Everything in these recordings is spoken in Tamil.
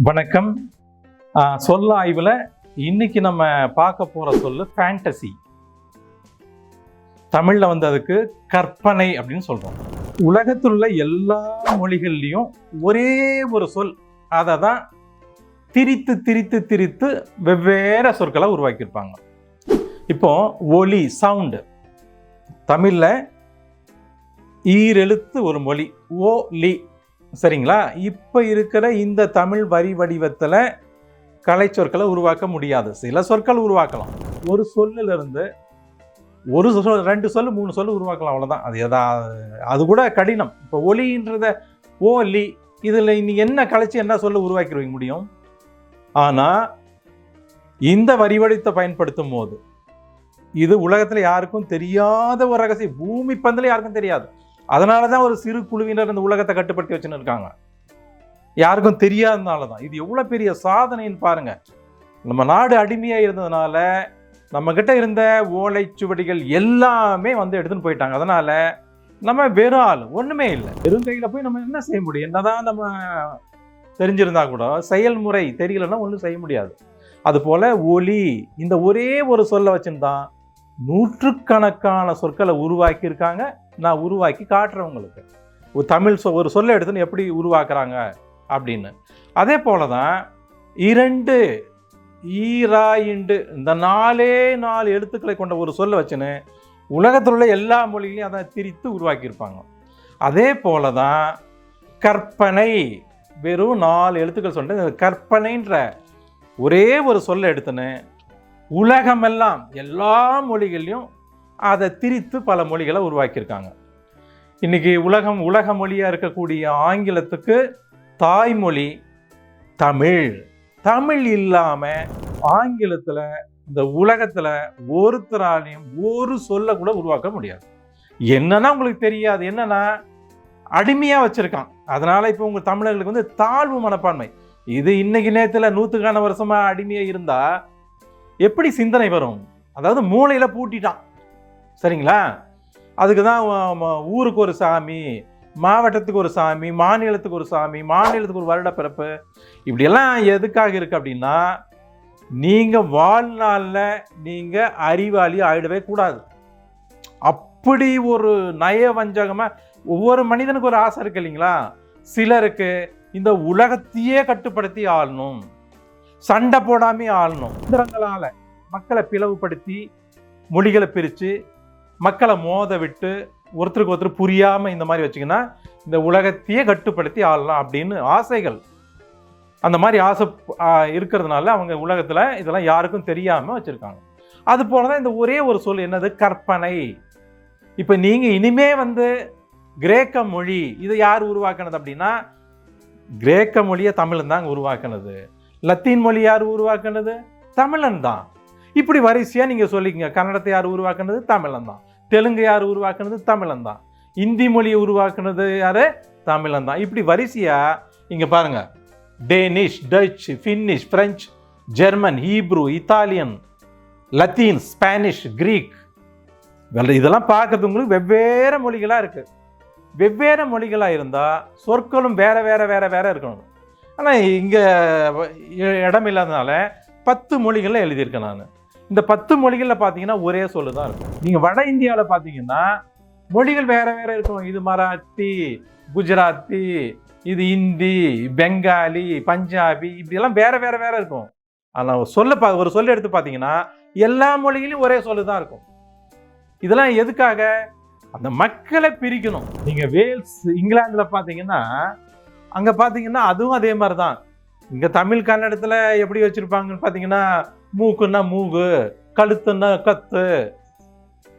வணக்கம். ஆ, சொல்ல ஆய்வில் இன்னைக்கு நம்ம பார்க்க போகிற சொல்லு ஃபேண்டசி தமிழில் வந்து அதுக்கு கற்பனை அப்படின்னு சொல்கிறோம் உலகத்தில் உள்ள எல்லா மொழிகள்லையும் ஒரே ஒரு சொல். அதை தான் திரித்து திரித்து திரித்து வெவ்வேறு சொற்களை உருவாக்கியிருப்பாங்க. இப்போ ஒலி சவுண்டு தமிழில் ஈரெழுத்து ஒரு மொழி. ஓ லி சரிங்களா? இப்போ இருக்கிற இந்த தமிழ் வரி வடிவத்தில் கலை சொற்களை உருவாக்க முடியாது. சில சொற்கள் உருவாக்கலாம். ஒரு சொல்லுல இருந்து ஒரு சொல் ரெண்டு சொல் மூணு சொல் உருவாக்கலாம் அவ்வளோதான் அது எதாவது அது கூட கடினம். இப்போ ஒலின்றத ஓ லி இதில் இனி என்ன கலைச்சி என்ன சொல்ல உருவாக்கிடுவீங்க முடியும்? ஆனால் இந்த வரிவடித்தை பயன்படுத்தும் போது இது உலகத்தில் யாருக்கும் தெரியாத ஒரு ரகசியம். பூமி பந்தில் யாருக்கும் தெரியாது. அதனால தான் ஒரு சிறு குழுவினர் இந்த உலகத்தை கட்டுப்படுத்தி வச்சுன்னு இருக்காங்க. யாருக்கும் தெரியாதனால தான் இது எவ்வளோ பெரிய சாதனைன்னு பாருங்கள் நம்ம நாடு அடிமையாக இருந்ததுனால நம்மக்கிட்ட இருந்த ஓலைச்சுவடிகள் எல்லாமே வந்து எடுத்துன்னு போயிட்டாங்க. அதனால் நம்ம வெறும் ஆள் ஒன்றுமே இல்லை. வெறும் கையில் போய் நம்ம என்ன செய்ய முடியும்? என்னதான் நம்ம தெரிஞ்சிருந்தா கூட செயல்முறை தெரியலன்னா ஒன்றும் செய்ய முடியாது. அதுபோல் ஒலி இந்த ஒரே ஒரு சொல்லை வச்சுருந்தான் நூற்றுக்கணக்கான சொற்களை உருவாக்கியிருக்காங்க. நான் உருவாக்கி காட்டுறேன் உங்களுக்கு. ஒரு தமிழ் சொ ஒரு சொல்லை எடுத்துன்னு எப்படி உருவாக்குறாங்க அப்படின்னு. அதே போல தான் இரண்டு ஈராயிண்டு இந்த நாலே நாலு எழுத்துக்களை கொண்ட ஒரு சொல்ல வச்சுன்னு உலகத்தில் உள்ள எல்லா மொழிகளையும் அதை திரித்து உருவாக்கியிருப்பாங்க. அதே போல தான் கற்பனை வெறும் நாலு எழுத்துக்கள் சொல்லிட்டு கற்பனைன்ற ஒரே ஒரு சொல்ல எடுத்துன்னு உலகமெல்லாம் எல்லா மொழிகள்லையும் அதை திரித்து பல மொழிகளை உருவாக்கியிருக்காங்க. இன்னைக்கு உலகம் உலக மொழியாக இருக்கக்கூடிய ஆங்கிலத்துக்கு தாய்மொழி தமிழ். தமிழ் இல்லாமல் ஆங்கிலத்தில் இந்த உலகத்தில் ஒருத்தராலையும் ஒரு சொல்ல கூட உருவாக்க முடியாது. என்னன்னா உங்களுக்கு தெரியாது. என்னன்னா அடிமையாக வச்சுருக்கான். அதனால் இப்போ உங்கள் தமிழர்களுக்கு வந்து தாழ்வு மனப்பான்மை. இது இன்னைக்கு நேரத்தில் நூற்றுக்கான வருஷமாக அடிமையாக இருந்தால் எப்படி சிந்தனை வரும்? அதாவது மூளையில் பூட்டிட்டான். சரிங்களா? அதுக்கு தான் ஊருக்கு ஒரு சாமி மாவட்டத்துக்கு ஒரு சாமி மாநிலத்துக்கு ஒரு சாமி மாநிலத்துக்கு ஒரு வருட பிறப்பு. இப்படியெல்லாம் எதுக்காக இருக்குது அப்படின்னா நீங்கள் வாழ்நாளில் நீங்கள் அறிவாளி ஆகிடவே கூடாது. அப்படி ஒரு நயவஞ்சகமாக ஒவ்வொரு மனிதனுக்கு ஒரு ஆசை இருக்கு இல்லைங்களா? சிலருக்கு இந்த உலகத்தையே கட்டுப்படுத்தி ஆளணும். சண்டை போடாமே ஆளணும். இந்திரங்களால் மக்களை பிளவுபடுத்தி மொழிகளை பிரித்து மக்களை மோத விட்டு ஒருத்தருக்கு ஒருத்தர் புரியாமல் இந்த மாதிரி வச்சிங்கன்னா இந்த உலகத்தையே கட்டுப்படுத்தி ஆளலாம் அப்படின்னு ஆசைகள். அந்த மாதிரி ஆசை இருக்கிறதுனால அவங்க உலகத்தில் இதெல்லாம் யாருக்கும் தெரியாமல் வச்சுருக்காங்க. அது போல தான் இந்த ஒரே ஒரு சொல் என்னது? கற்பனை. இப்போ நீங்கள் இனிமே வந்து கிரேக்க மொழி இதை யார் உருவாக்குனது அப்படின்னா கிரேக்க மொழியை தமிழன் தான் உருவாக்கினது. லத்தீன் மொழி யார் உருவாக்கினது? தமிழன் தான். இப்படி வரிசையாக நீங்கள் சொல்லிக்கங்க. கன்னடத்தை யார் உருவாக்குனது? தமிழன் தான். தெலுங்கு யார் உருவாக்குனது? தமிழன் தான் இந்தி மொழியை உருவாக்குனது யார்? தமிழன் தான் இப்படி வரிசையாக இங்கே பாருங்க. Danish Dutch Finnish French German Hebrew Italian Latin Spanish Greek இதெல்லாம் பார்க்கறது உங்களுக்கு வெவ்வேறு மொழிகளாக இருக்குது வெவ்வேறு மொழிகளாக இருந்தால் சொற்களும் வேறு வேறு வேறு வேற இருக்கணும். ஆனால் இங்கே இடம் இல்லாதனால பத்து மொழிகளில் எழுதியிருக்கேன் நான். இந்த பத்து மொழிகளில் பார்த்தீங்கன்னா ஒரே சொல்லு தான் இருக்கும். நீங்கள் வட இந்தியாவில் பார்த்தீங்கன்னா மொழிகள் வேறு வேறு இருக்கும். இது மராத்தி குஜராத்தி இது இந்தி பெங்காலி பஞ்சாபி இப்படியெல்லாம் வேறு வேறு வேறு இருக்கும். ஆனால் சொல்ல பா ஒரு சொல்ல எடுத்து பார்த்தீங்கன்னா எல்லா மொழிகளையும் ஒரே சொல்லு தான் இருக்கும். இதெல்லாம் எதுக்காக? அந்த மக்களை பிரிக்கணும். நீங்கள் வேல்ஸ் இங்கிலாந்தில் பார்த்தீங்கன்னா அங்கே பார்த்தீங்கன்னா அதுவும் அதே மாதிரி தான் இங்கே தமிழ் கன்னடத்தில் எப்படி வச்சுருப்பாங்கன்னு பார்த்தீங்கன்னா மூக்குன்னா மூகு கழுத்துன்னா கத்து.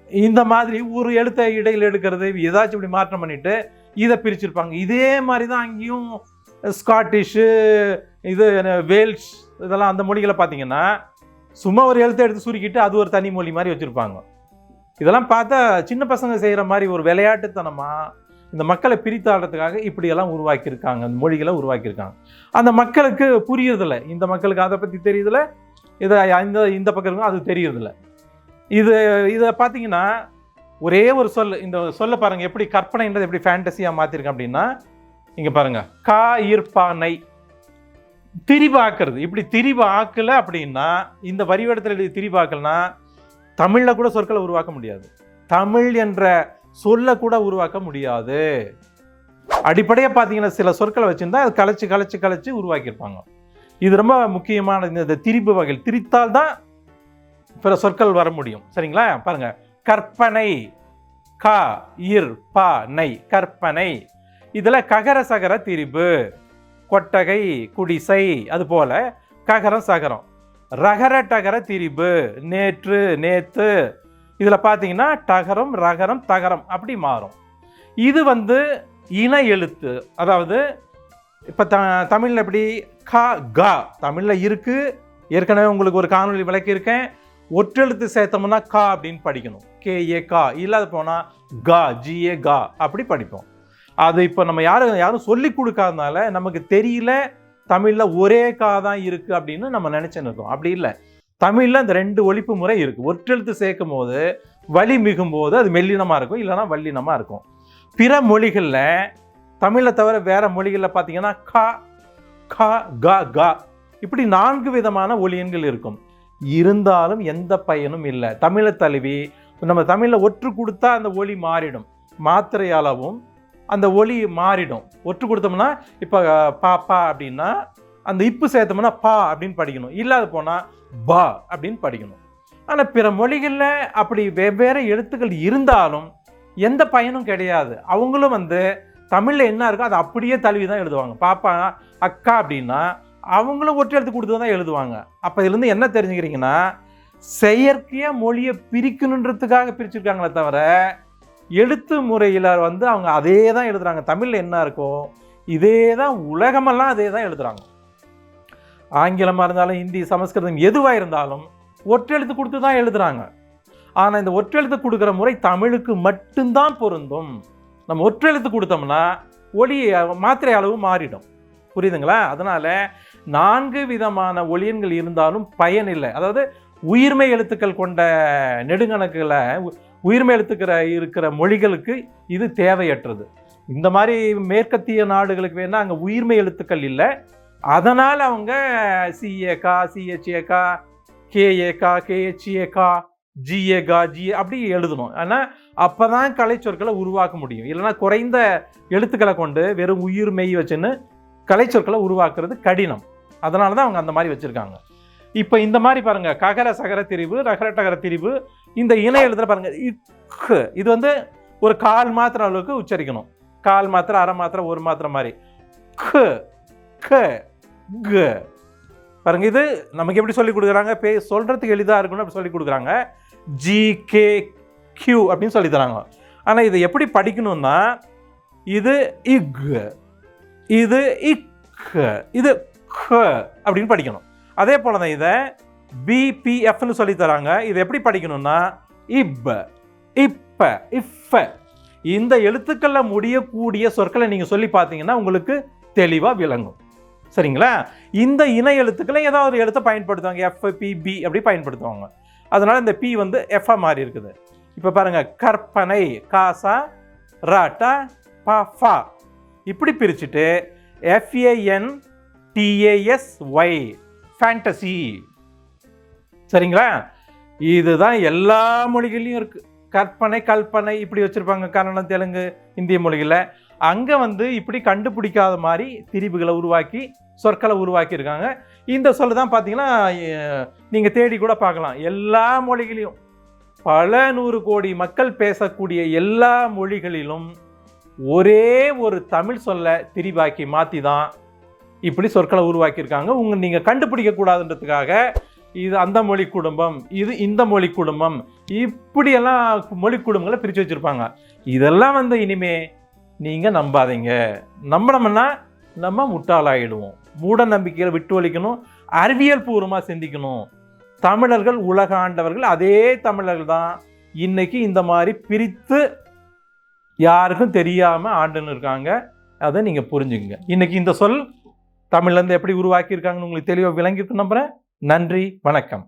இந்த மாதிரி ஒரு எழுத்தை இடையில் எடுக்கிறது ஏதாச்சும் இப்படி மாற்றம் பண்ணிட்டு இதை பிரிச்சிருப்பாங்க. இதே மாதிரி தான் அங்கேயும் ஸ்காட்டிஷு இது வேல்ஸ் இதெல்லாம் அந்த மொழிகளை பார்த்தீங்கன்னா சும்மா ஒரு எழுத்தை எடுத்து சுருக்கிட்டு அது ஒரு தனி மொழி மாதிரி வச்சுருப்பாங்க. இதெல்லாம் பார்த்தா சின்ன பசங்க செய்கிற மாதிரி ஒரு விளையாட்டுத்தனமாக இந்த மக்களை பிரித்தாடுறதுக்காக இப்படியெல்லாம் உருவாக்கியிருக்காங்க. அந்த மொழிகளை உருவாக்கியிருக்காங்க. அந்த மக்களுக்கு புரியுறதில்ல. இந்த மக்களுக்கு அதை பற்றி தெரியுதில்ல இதை இந்த இந்த பக்கம் இருக்கும் அது தெரியறதில்ல. இது இதை பார்த்தீங்கன்னா ஒரே ஒரு சொல் இந்த சொல்ல பாருங்கள் எப்படி கற்பனைன்றது எப்படி ஃபேண்டசியாக மாற்றிருக்கேன் அப்படின்னா இங்கே பாருங்க. கா ஈர்ப்பானை திரிவாக்குறது இப்படி திரிபாக்கல அப்படின்னா இந்த வரிவடத்தில் எழுதி திரிபாக்கலனா தமிழில் கூட சொற்களை உருவாக்க முடியாது. தமிழ் என்ற சொல்ல கூட உருவாக்க முடியாது. அடிப்படையாக பார்த்தீங்கன்னா சில சொற்களை வச்சுருந்தா அது கலைச்சு கலைச்சு கலைச்சு உருவாக்கியிருப்பாங்க. இது ரொம்ப முக்கியமான இந்த- இந்த திரிப்பு வகையில் திரித்தால் தான் பிற சொற்கள் வர முடியும். சரிங்களா? பாருங்கள் கற்பனை க இர் ப நை. கற்பனை. இதில் ககர சகர திரிபு. கொட்டகை குடிசை அது போல் ககரம் சகரம். ரகர டகர திரிபு. நேற்று நேத்து இதில் பார்த்தீங்கன்னா டகரம் ரகரம் தகரம் அப்படி மாறும். இது வந்து இன எழுத்து. அதாவது இப்போ த தமிழில் எப்படி கா கா தமிழில் இருக்குது ஏற்கனவே உங்களுக்கு ஒரு காணொளி விளக்கியிருக்கேன் ஒற்றெழுத்து சேர்த்தோம்னா கா அப்படின்னு படிக்கணும். கே ஏ கா. இல்லாத போனால் கா ஜிஏ கா அப்படி படிப்போம். அது இப்போ நம்ம யாரும் யாரும் சொல்லி கொடுக்காதனால நமக்கு தெரியல தமிழில் ஒரே கா தான் இருக்குது அப்படின்னு நம்ம நினச்சின்னு இருக்கோம். அப்படி இல்லை. தமிழில் அந்த ரெண்டு ஒழிப்பு முறை இருக்குது ஒற்றெழுத்து சேர்க்கும் போது வலி மிகும் போது அது மெல்லினமாக இருக்கும் இல்லைன்னா வல்லினமாக இருக்கும். பிற மொழிகளில் தமிழை தவிர வேறு மொழிகளில் பார்த்தீங்கன்னா கா கா கா கா. இப்படி நான்கு விதமான ஒளியன்கள் இருக்கும். இருந்தாலும் எந்த பயனும் இல்லை. தமிழை தழுவி நம்ம தமிழில் ஒற்று கொடுத்தா அந்த ஒலி மாறிடும். மாத்திரை அளவும் அந்த ஒலி மாறிடும். ஒற்று கொடுத்தோம்னா இப்போ பாப்பா அப்படின்னா அந்த இப்பு சேர்த்தோம்னா பா அப்படின்னு படிக்கணும். இல்லாத போனால் பா அப்படின்னு படிக்கணும். ஆனால் பிற மொழிகளில் அப்படி வெவ்வேறு எழுத்துக்கள் இருந்தாலும் எந்த பயனும் கிடையாது. அவங்களும் வந்து தமிழில் என்ன இருக்கோ அதை அப்படியே தழுவி தான் எழுதுவாங்க. பாப்பா அக்கா அப்படின்னா அவங்களும் ஒற்றை எழுத்து கொடுத்து தான் எழுதுவாங்க. அப்போ இதுலேருந்து என்ன தெரிஞ்சுக்கிறீங்கன்னா செயற்கையாக மொழியை பிரிக்கணுன்றதுக்காக பிரிச்சிருக்காங்களே தவிர எழுத்து முறையில் வந்து அவங்க அதே தான் எழுதுறாங்க. தமிழில் என்ன இருக்கோ இதே தான் உலகமெல்லாம் அதே தான் எழுதுறாங்க. ஆங்கிலமாக இருந்தாலும் ஹிந்தி சமஸ்கிருதம் எதுவாக இருந்தாலும் ஒற்றெழுத்து கொடுத்து தான் எழுதுறாங்க. ஆனால் இந்த ஒற்றெழுத்து கொடுக்குற முறை தமிழுக்கு மட்டும்தான் பொருந்தும். நம்ம ஒற்றெழுத்து கொடுத்தோம்னா ஒளி மாத்திரை அளவு மாறிடும். புரியுதுங்களா? அதனால் நான்கு விதமான ஒளியன்கள் இருந்தாலும் பயன் இல்லை அதாவது உயிர்மை எழுத்துக்கள் கொண்ட நெடுங்கணக்குகளை உயிர்மை எழுத்துக்கிற இருக்கிற மொழிகளுக்கு இது தேவையற்றது. இந்த மாதிரி மேற்கத்திய நாடுகளுக்கு வேணால் அங்கே உயிர்மை எழுத்துக்கள் இல்லை. அதனால் அவங்க சிஏகா சிஹெச்ஏகா கேஏகா கேஹெச்ஏகா ஜிஏகா ஜி அப்படி எழுதணும். ஆனால் அப்போ தான் கலைச்சொற்களை உருவாக்க முடியும். இல்லைன்னா குறைந்த எழுத்துக்களை கொண்டு வெறும் உயிர் மெய் வச்சுன்னு கலைச்சொற்களை உருவாக்குறது கடினம். அதனால தான் அவங்க அந்த மாதிரி வச்சுருக்காங்க. இப்போ இந்த மாதிரி பாருங்கள் ககர சகர திரிவு ரகர டகர திரிவு இந்த இணை எழுதுகிற பாருங்கள் இக்கு இது வந்து ஒரு கால் மாத்திரை அளவுக்கு உச்சரிக்கணும். கால் மாத்திரை அரை மாத்திரை ஒரு மாத்திரை மாதிரி. க க. க பாருங்க இது நமக்கு எப்படி சொல்லி கொடுக்குறாங்க? பே சொல்கிறதுக்கு எளிதாக இருக்கணும் அப்படி சொல்லி கொடுக்குறாங்க. ஜி கே கியூ அப்படின்னு சொல்லி தராங்க. ஆனால் இதை எப்படி படிக்கணும்னா இது இக் இது இக் இது க அப்படின்னு படிக்கணும். அதே போல தான் இதை பிபிஎஃப்னு சொல்லி தராங்க. இதை எப்படி படிக்கணும்னா இப் இப்ப இஃப. இந்த எழுத்துக்களில் முடியக்கூடிய சொற்களை நீங்கள் சொல்லி பார்த்தீங்கன்னா உங்களுக்கு தெளிவாக விளங்கும். சரிங்களா? இந்த இணை எழுத்துக்களை ஏதாவது ஒரு எழுத்தை பயன்படுத்துவாங்க. எஃப் பி பி அப்படி பயன்படுத்துவாங்க. அதனால் இந்த பி வந்து எஃப்ஆ மாறி இருக்குது. இப்போ பாருங்க கற்பனை காசா ராட்டா பா ஃபா. இப்படி பிரிச்சுட்டு எஃப்ஏஎன் டிஏஎஸ் ஒய் ஃபேண்டசி சரிங்களா? இதுதான் எல்லா மொழிகள்லையும் இருக்குது கற்பனை கல்பனை இப்படி வச்சுருப்பாங்க. கன்னடம் தெலுங்கு இந்திய மொழிகளில். அங்கே வந்து இப்படி கண்டுபிடிக்காத மாதிரி திரிபுகளை உருவாக்கி சொற்களை உருவாக்கியிருக்காங்க. இந்த சொல்ல தான் பார்த்தீங்கன்னா நீங்கள் தேடி கூட பார்க்கலாம். எல்லா மொழிகளையும் பல நூறு கோடி மக்கள் பேசக்கூடிய எல்லா மொழிகளிலும் ஒரே ஒரு தமிழ் சொல்ல திரிபாக்கி மாற்றி தான் இப்படி சொற்களை உருவாக்கியிருக்காங்க. உங்க நீங்கள் கண்டுபிடிக்கக்கூடாதுன்றதுக்காக இது அந்த மொழி குடும்பம் இது இந்த மொழி குடும்பம் இப்படியெல்லாம் மொழி குடும்பங்களை பிரித்து வச்சுருப்பாங்க. இதெல்லாம் வந்து இனிமேல் நீங்கள் நம்பாதீங்க. நம்பினோம்னா நம்ம முட்டாளாயிடுவோம். மூட நம்பிக்கையை விட்டு ஒழிக்கணும். அறிவியல் பூர்வமாக சிந்திக்கணும். தமிழர்கள் உலக ஆண்டவர்கள் அதே தமிழர்கள் தான் இன்றைக்கி இந்த மாதிரி பிரித்து யாருக்கும் தெரியாமல் ஆண்டுன்னு இருக்காங்க. அதை நீங்கள் புரிஞ்சுங்க இன்றைக்கி இந்த சொல் தமிழ்லேருந்து எப்படி உருவாக்கியிருக்காங்கன்னு உங்களுக்கு தெளிவாக விளங்கிட்டு நம்புகிறேன் நன்றி வணக்கம்.